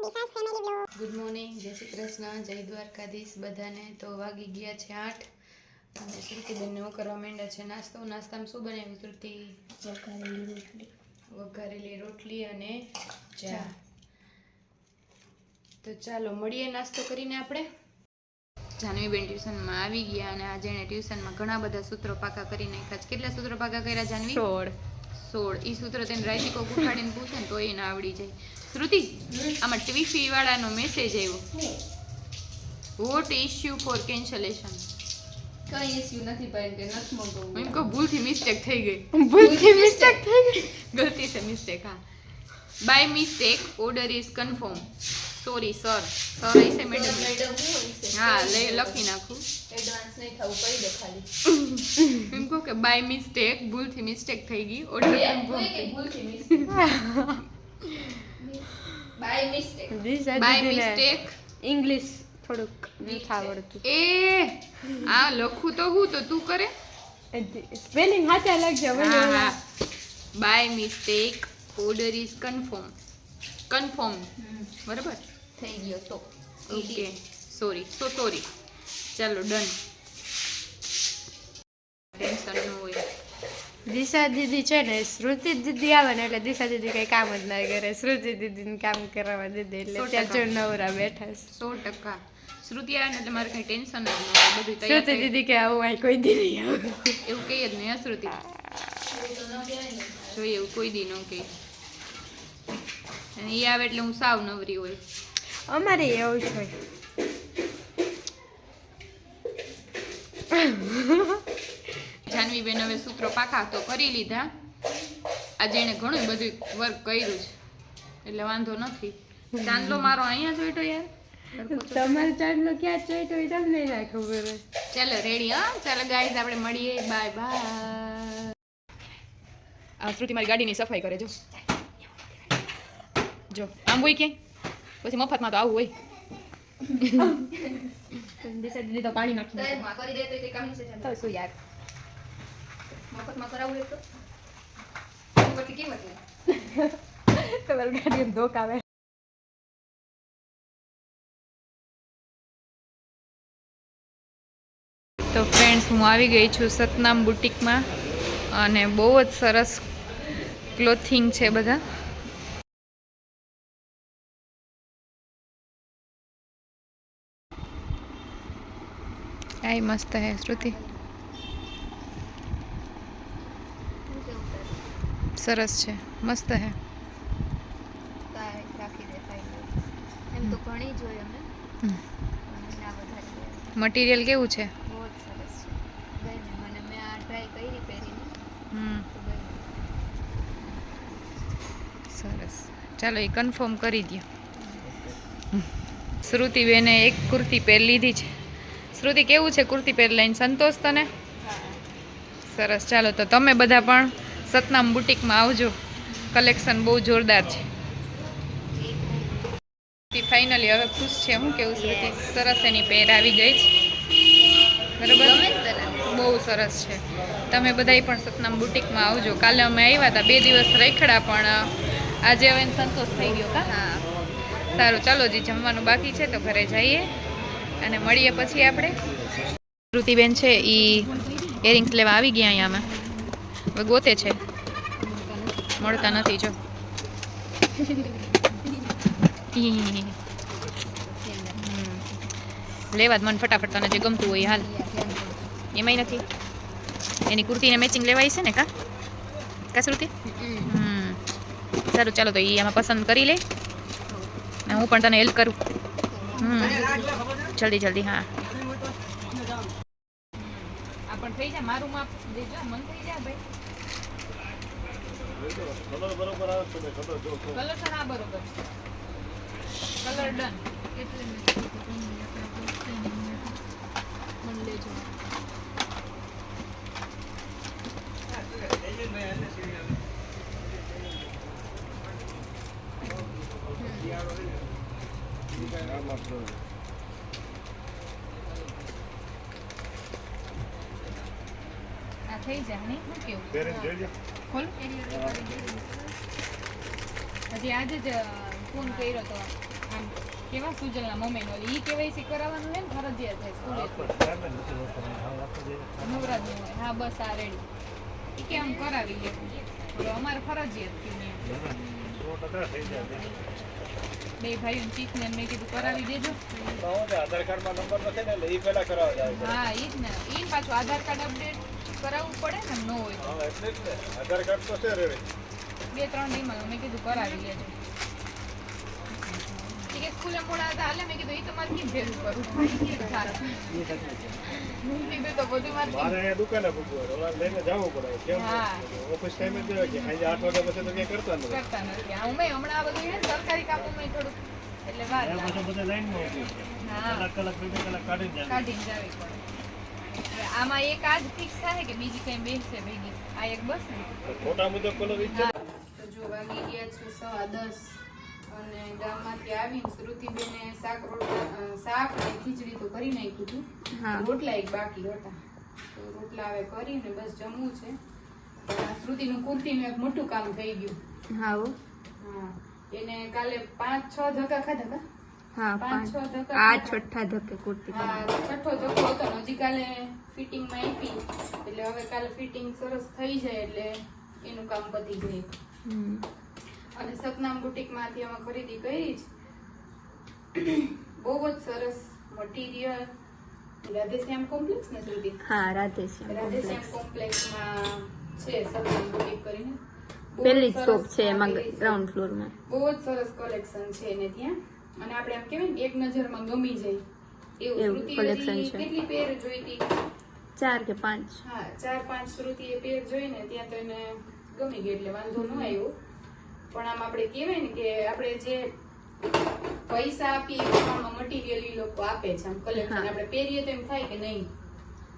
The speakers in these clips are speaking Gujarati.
ગુડ મોર્નિંગ જય શ્રી કૃષ્ણ. જય દ્વારકાધીશ બધાને. તો વાગી ગયા છે આઠ. અને શ્રુતિબેનને હું કરવા માંડ્યા છે નાસ્તો. નાસ્તામાં શું બનાવ્યું શ્રુતિ? વઘારેલી રોટલી. અને ચા. તો ચાલો મળીએ નાસ્તો કરીને આપણે. જાનવીબેન ટ્યુશનમાં આવી ગયા અને આજે એણે ટ્યુશનમાં ઘણા બધા સૂત્રો પાકા કરી નાખ્યા છે. કેટલા સૂત્રો પાકા કર્યા જાનવી? સોળ. સોળ. ઈ સૂત્ર તેને કોક ઉઠાડીને પૂછે ને તો એ ના આવડી જાય. શ્રુતિ આમાં ટીવી વાળાનો મેસેજ આવ્યો વોટ ઇશ્યુ ફોર કેન્સલેશન કઈ ઇસ્યુ નથી ભાઈ કે નથી મંગાવવું એમ કહો ભૂલથી મિસ્ટેક થઈ ગઈ. ભૂલથી મિસ્ટેક થઈ ગઈ. ગલતી છે મિસ્ટેક હા. By mistake order is confirm sorry sir sir હશે મેડમ હું લઈ લખી નાખું. એડવાન્સ નહીં થવું કહી દે ખાલી. એમ કહો કે બાય મિસ્ટેક ભૂલથી મિસ્ટેક થઈ ગઈ. ઓર્ડર કન્ફર્મ ભૂલથી mistake by mistake by mistake English થોડુંક નથી આવડતું. એ આ લખું તો હું તો તું કરે? સ્પેલિંગ હાચા લખજો હા હા. By mistake order is confirm confirm બરાબર? થઈ ગયો તો. ઓકે સોરી સો સોરી ચાલો ડન ટેન્શન ન હોય દિશા દીદી છે ને શ્રુતિ દીદી આવે ને એટલે દિશા દીદી કઈ કામ જ ના કરે શ્રુતિ દીદીને કામ કરાવવા દીધી એટલે ત્યાં જો નવરા બેઠા સો ટકા શ્રુતિ આવે ને એટલે મારે કઈ ટેન્શન જ ન હોય બધું શ્રુતિ દીદી કે આવું અહીં કોઈ દી નહીં આવું એવું કહીએ જ નહીં શ્રુતિ જોઈએ એવું કોઈ દી ન કહે અને એ આવે એટલે હું સાવ નવરી હોય અમારે એવું જ હોય જાનવીબેન હવે સૂત્રો પાકા તો કરી લીધા. આજે એને ઘણું બધું વર્ક કર્યું છે. એટલે વાંધો નથી. ચાંદલો મારો અહીંયા જોઈતો યાર. તમારે ચાંદલો ક્યાં જોઈતો એ તમને ના ખબર ચાલો રેડી હા? ચાલો ગાઈઝ આપણે મળીએ. બાય બાય આ શ્રુતિ મારી ગાડીની સફાઈ કરે જો. જો આમ હોય કે? પછી મફતમાં તો આવું હોય. પાણી નાખી નાખે. માં કરી દે તો કઈ કામ છે. તો શું યાર? મફતમાં કરાવવું હોય તો. પછી કિંમત તમારી ગાડીને ધોકા આવે. તો ફ્રેન્ડ્સ હું આવી ગઈ છું સતનામ બુટિકમાં અને બહુ જ સરસ ક્લોથિંગ છે બધા. આય મસ્ત હે શ્રુતિ. સરસ છે. મસ્ત હે. મટીરિયલ કેવું છે? બહુ જ સરસ છે. ગઈ મને મેં આ ટ્રાય કરી પહેરીને. હમ. તો સરસ. ચાલો એ કન્ફર્મ કરી દો શ્રુતિબેને એક કુર્તી પહેરી લીધી છે. શ્રુતિ કેવું છે કુર્તી પહેરી લઈને સંતોષ તને? સરસ. ચાલો તો તમે બધા પણ સતનામ બુટિકમાં આવજો. કલેક્શન બહુ જોરદાર છે. ફાઇનલી હવે ખુશ છે હું કેવું શ્રુતિ સરસ એની પહેર આવી ગઈ છે. બરાબર? બહુ સરસ છે. તમે બધાય પણ સતનામ બુટિકમાં આવજો. કાલે અમે આવ્યા હતા બે દિવસ રખડા પણ આજે હવે સંતોષ થઈ ગયો કા? હા. સારું ચાલો જી જમવાનું બાકી છે તો ઘરે જઈએ અને મળીએ પછી આપણે. શ્રુતિબેન છે એ ઇયરિંગ્સ લેવા આવી ગયા અહીંયા અમે. હવે ગોતે છે. મળતા નથી, જો. લેવા જ મન ફટાફટ તને જે ગમતું હોય હાલ. એમાંય નથી. એની કુર્તીને મેચિંગ લેવાય છે ને, કા? કા શ્રુતિ? હમ. સારું, ચાલો તો એ આમાં પસંદ કરી લે. હું પણ તને હેલ્પ કરું. જલ્દી જલ્દી, હા. થઈ જાય મારું માપ દેજો મન થઈ જાય ભાઈ. કલર છે સર આ બરોબર કલર ડન એટલે મન લેજો. આ થઈ જાય. નહીં શું કેવું ખોલ. હજી આજે જ ફોન કર્યો તો આમ કેવા સુજલના મમ્મીનો ઈ કેવાયસી કરાવવાનું ને ફરજિયાત છે સ્કૂલેથી નવરાજ હોય. હા બસ આ રેડી. ઈ કે આમ કરાવી લે. બોલો અમારે ફરજિયાત થયું બે ભાઈઓ ચીક ને મેં કીધું કરાવી દેજો. આધાર કાર્ડમાં નંબર નથી ને એ પેલા કરાવવા જાય હા ઈ જ ને. ઈ પાછું આધાર કાર્ડ અપડેટ કરાવવું પડે ને ન હોય હા એટલે જ ને. આધાર કાર્ડ તો છે રેડી. બે ત્રણ દી મેં કીધું કરાવી લેજો. કે સ્કૂલે મોડા હતા હાલે? મેં કીધું એ તમારે કેમ ભેગું કરું. સારું. કીધું તો બધું મારે મારે દુકાને પૂછવું ઓલા લઈને જવું પડે. કેમ હા. ઓફિસ ટાઈમે જ કે આજે આઠ વાગ્યા પછી તો કંઈ કરતા નથી કરતા નથી. આ ઉમેય હમણાં બધું છે ને મેં થોડું થોડુંક એટલે વાર લાગે. પછી બધા લાઈનમાં. હા. કલાક કલાક બે કલાક કાઢીને જવી પડે. આમાં એક આજ ફિક્સ થાય કે બીજી કઈ બેસશે ભેગી આ એક બસ ને. મોટા મુજબ પેલો ઈચ્છે તો જો વાગી ગયા છે સવા દસ અને ગામમાંથી આવીને શ્રુતિબેને શાક રોટલા શાક ને ખીચડી તો કરી નાખ્યું હતું. હા. રોટલા એક બાકી હતા. તો રોટલા હવે કરીને બસ જમવું છે. શ્રુતિનું કુર્તીનું એક મોટું કામ થઈ ગયું. હા હા. એને કાલે પાંચ છ ધક્કા ખાધા હતા? હા પાંચ છ ધક્કા આ છઠ્ઠા ધક્કે કુર્તી હા છઠ્ઠો ધક્કો હતો ને હજી કાલે ફિટિંગમાં આપી. એટલે હવે કાલે ફિટિંગ સરસ થઈ જાય એટલે એનું કામ પતી જાય. અને સતનામ બુટીકમાંથી અમે ખરીદી કરી છે બહુ જ સરસ મટીરિયલ રાધેશ્યામ કોમ્પ્લેક્સ ને સુધી? હા રાધેશ્યામ રાધેશ્યામ કોમ્પ્લેક્સમાં છે સતનામ બુટીક કરીને. પહેલી શોપ છે એમાં. ગ્રાઉન્ડ ફ્લોરમાં બહુ જ સરસ કલેક્શન છે એને ત્યાં. અને આપણે એમ કહેવાય ને એક નજરમાં ગમી જાય. એવું હજી છે. કેટલી પેર જોઈતી? ચાર કે પાંચ. હા ચાર પાંચ શ્રુતિએ પેર જોઈને ત્યાં તો એને ગમી ગઈ એટલે વાંધો ન આવ્યો. પણ આમ આપણે કહેવાય ને કે આપણે જે પૈસા આપીએ એ પ્રમાણમાં મટીરિયલ ઈ લોકો આપે છે. આમ કલેક્શન આપણે પહેરીએ તો એમ થાય કે નહીં?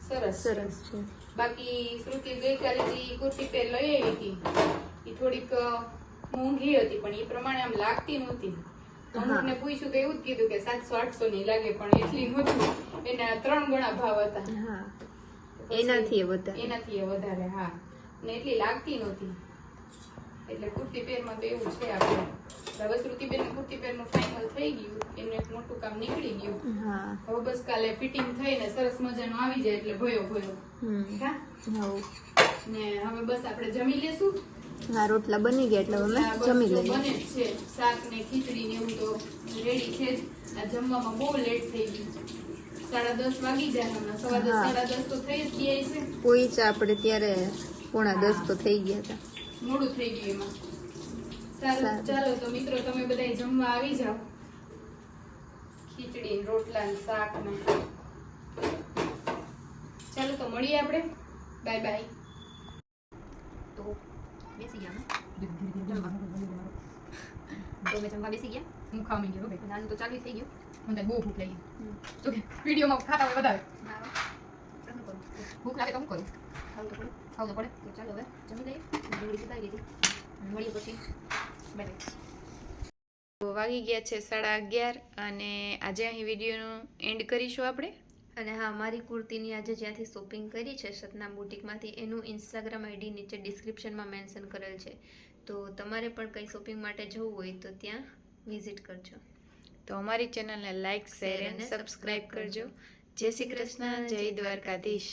સરસ. સરસ છે. બાકી શ્રુતિ ગઈકાલે જે કુર્તી પેર લઈ આવી હતી એ થોડીક મોંઘી હતી પણ એ પ્રમાણે આમ લાગતી નહોતી. અમુકને પૂછ્યું તો એવું જ કીધું કે સાતસો આઠસો ની લાગે પણ એટલી નહોતી. એના ત્રણ ગણા ભાવ હતા. એનાથી વધારે. એનાથી વધારે હા. ને એટલી લાગતી નહોતી. એટલે કુર્તી પેરમાં તો એવું છે આપણે. હવે શ્રુતિબેન કુર્તી પહેરનું ફાઇનલ થઈ ગયું. એનું એક મોટું કામ નીકળી ગયું. હા. હવે બસ કાલે ફિટિંગ થઈને સરસ મજાનું આવી જાય એટલે ભયો ભયો. હા? ને હવે બસ આપણે જમી લેશું. હા રોટલા બની ગયા એટલે અમે જમી લઈએ. બને છે. શાક ને ખીચડી ને એવું તો રેડી છે જ. આ જમવામાં બહુ લેટ થઈ ગયું. સાડા દસ વાગી જાય સવા દસ સાડા દસ તો થઈ જ છે. પોઈચા આપણે ત્યારે પોણા દસ તો થઈ ગયા હતા. મોડું થઈ ગયું એમાં. ચાલો તો મિત્રો તમે બધા જમવા આવી જાઓ. ખીચડી રોટલા ને શાક ને. ચાલો તો મળીએ આપણે. Bye bye. તો બેસી ગયા તો અમે જમવા બેસી ગયા હું ખાવા માંડી ભાઈ. નાનું તો ચાલુ થઈ ગયું. મને બહુ ભૂખ લાગી. જો કે વિડીયોમાં ખાતા હોય વધારે. ભૂખ લાગે તો હું કરું. ખાવું તો પડે. ખાવું તો પડે. તો ચાલો હવે જમી લઈએ. ડુંગળી સુધારી લીધી. મળીએ પછી. બાય બાય વાગી ગયા છે સાડા અગિયાર અને આજે અહીં વિડીયોનું એન્ડ કરીશું આપણે. અને હા મારી કુર્તીની આજે જ્યાંથી શોપિંગ કરી છે સતનામ બુટિકમાંથી એનું ઇન્સ્ટાગ્રામ આઈડી નીચે ડિસ્ક્રિપ્શનમાં મેન્શન કરેલ છે. તો તમારે પણ કંઈ શોપિંગ માટે જવું હોય તો ત્યાં વિઝિટ કરજો. તો અમારી ચેનલને લાઈક શેર અને સબસ્ક્રાઈબ કરજો. જય શ્રી કૃષ્ણ જય દ્વારકાધીશ.